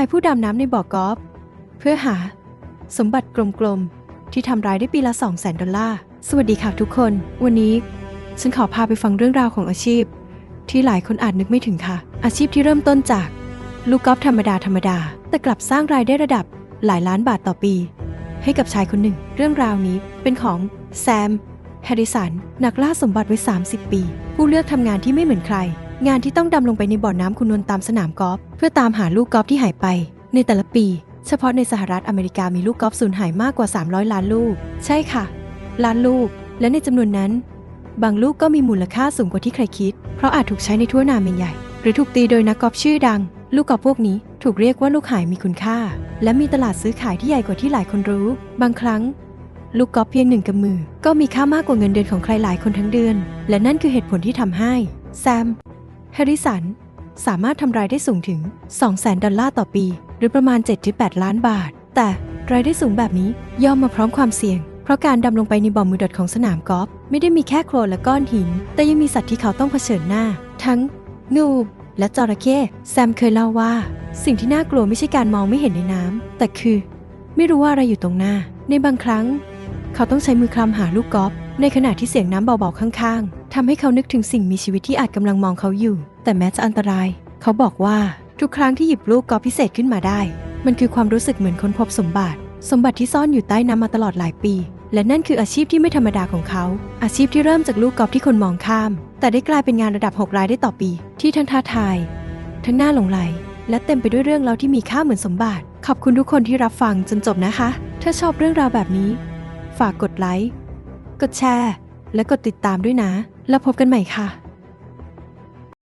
ายผู้ดำน้ำในบ่อกอล์ฟเพื่อหา สมบัติกลมๆ ที่ทำรายได้ปีละ2 0 0 0 0 0ดอลลาร์ สวัสดีค่ะทุกคน วันนี้ ฉันขอพาไปฟังเรื่องราวของอาชีพ ที่หลายคนอาจนึกไม่ถึงค่ะ อาชีพที่เริ่มต้นจาก ลูกกอล์ฟธรรมดาธรรมดา แต่กลับสร้างรายได้ระดับหลายล้านบาทต่อปี ให้กับชายคนหนึ่ง เรื่องราวนี้เป็นของแซมแฮร์ริสันนักล่าสมบัติไว้ 30 ปี ผู้เลือกทำงานที่ไม่เหมือนใคร งานที่ต้องดำลงไปในบ่อน้ำคุณนวลตามสนามกอล์ฟเพื่อตามหาลูกกอล์ฟที่หายไป ในแต่ละปี เฉพาะในสหรัฐอเมริกามีลูกกอล์ฟสูญหายมากกว่า 300 ล้านลูก ใช่ค่ะ ล้านลูก และในจำนวนนั้น บางลูกก็มีมูลค่าสูงกว่าที่ใครคิด เพราะอาจถูกใช้ในทั่วนาเมนใหญ่ หรือถูกตีโดยนักกอล์ฟชื่อดัง ลูกกอล์ฟพวกนี้ถูกเรียกว่าลูกหายมีคุณค่า และมีตลาดซื้อขายที่ใหญ่กว่าที่หลายคนรู้ บางครั้งลูกกอล์ฟเพียงหนึ่งกำมือ ก็มีค่ามากกว่าเงินเดือนของใครหลายคนทั้งเดือน และนั่นคือเหตุผลที่ทำให้แซม แฮริสันสามารถทำรายได้สูงถึง 200,000 ดอลลาร์ต่อปี หรือประมาณ 7-8 ล้านบาท แต่รายได้สูงแบบนี้ย่อมมาพร้อมความเสี่ยง เพราะการดำลงไปในบ่อมือดดของสนามกอล์ฟไม่ได้มีแค่โคลนและก้อนหิน แต่ยังมีสัตว์ที่เขาต้องเผชิญหน้า ทั้งงูและจระเข้แซมเคยเล่าว่า สิ่งที่น่ากลัวไม่ใช่การมองไม่เห็นในน้ำแต่คือ ไม่รู้ว่าอะไรอยู่ตรงหน้า ในบางครั้ง เขาต้องใช้มือคลำหาลูกกอล์ฟในขณะที่เสียงน้ำเบาๆข้างๆ ทำให้เขานึกถึงสิ่งมีชีวิตที่อาจกำลังมองเขาอยู่ แต่แม้จะอันตราย เขาบอกว่าทุกครั้งที่หยิบลูกกอล์ฟพิเศษขึ้นมาได้ มันคือความรู้สึกเหมือนค้นพบสมบัติ สมบัติที่ซ่อนอยู่ใต้น้ำมาตลอดหลายปี และนั่นคืออาชีพที่ไม่ธรรมดาของเขา อาชีพที่เริ่มจากลูกกอล์ฟที่คนมองข้าม แต่ได้กลายเป็นงานระดับ 6 รายได้ต่อปี ที่ทั้งท้าทาย ทั้งน่าหลงไหล และเต็มไปด้วยเรื่องเล่าที่มีค่าเหมือนสมบัติ ขอบคุณทุกคนที่รับฟังจนจบนะคะ ถ้าชอบเรื่องราวแบบนี้ ฝากกดไลค์ กดแชร์ และกดติดตามด้วยนะ แล้วพบกันใหม่ค่ะ